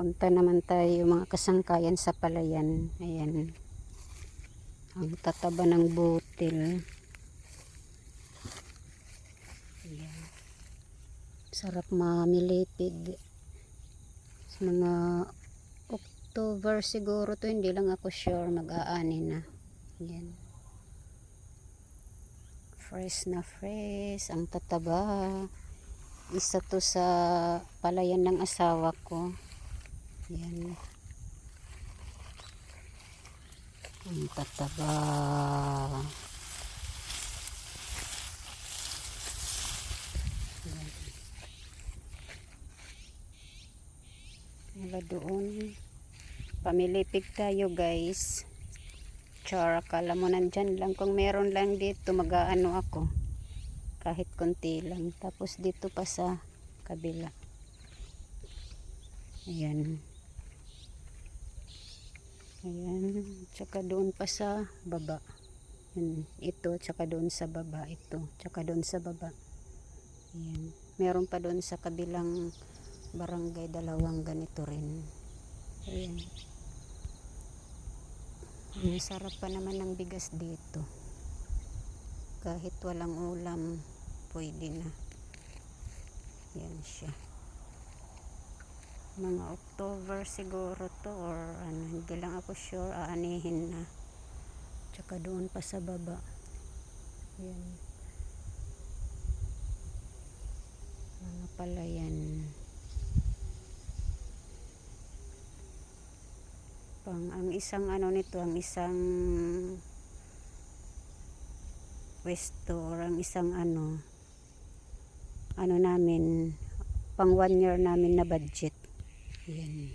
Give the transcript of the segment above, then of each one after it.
Punta naman tayo mga kasangkayan sa palayan. Ayan. Ang tataba ng butil. Ayan. Sarap mamilipid. Sa mga October siguro to hindi lang ako sure mag-aani na. Ayan. Fresh na fresh. Ang tataba. Isa to sa palayan ng asawa ko. Ayan. Ang tataba. Wala doon. Pamilipig tayo guys. Char, akala mo nandyan lang. Kung meron lang dito, mag-aano ako. Kahit konti lang. Tapos dito pa sa kabila. Ayan. Ayan. Tsaka doon pa sa baba. Ayan. Ito, tsaka doon sa baba. Ito, tsaka doon sa baba. Ayan. Meron pa doon sa kabilang barangay dalawang ganito rin. Ayan. Ang sarap pa naman ng bigas dito. Kahit walang ulam, pwede na. Yan siya. Mga October siguro to or ano, hindi lang ako sure aanihin na. Tsaka doon pa sa baba. Yan. Mga palayan. Pang ang isang ano nito, ang isang pwesto or ang isang ano ano namin pang one year namin na budget yan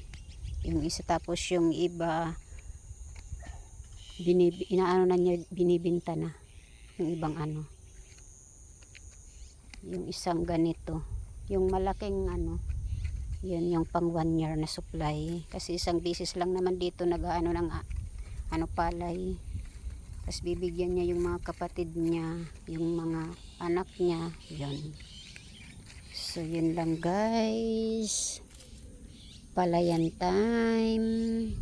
yung isa tapos yung iba inaano na niya binibinta na. Yung ibang ano. Yung isang ganito. Yung malaking ano yun yung pang one year na supply. Kasi isang bisis lang naman dito nag-ano ng ah, ano palay. Tapos bibigyan niya yung mga kapatid niya yung mga anak niya. Yun. So yun lang guys palayan time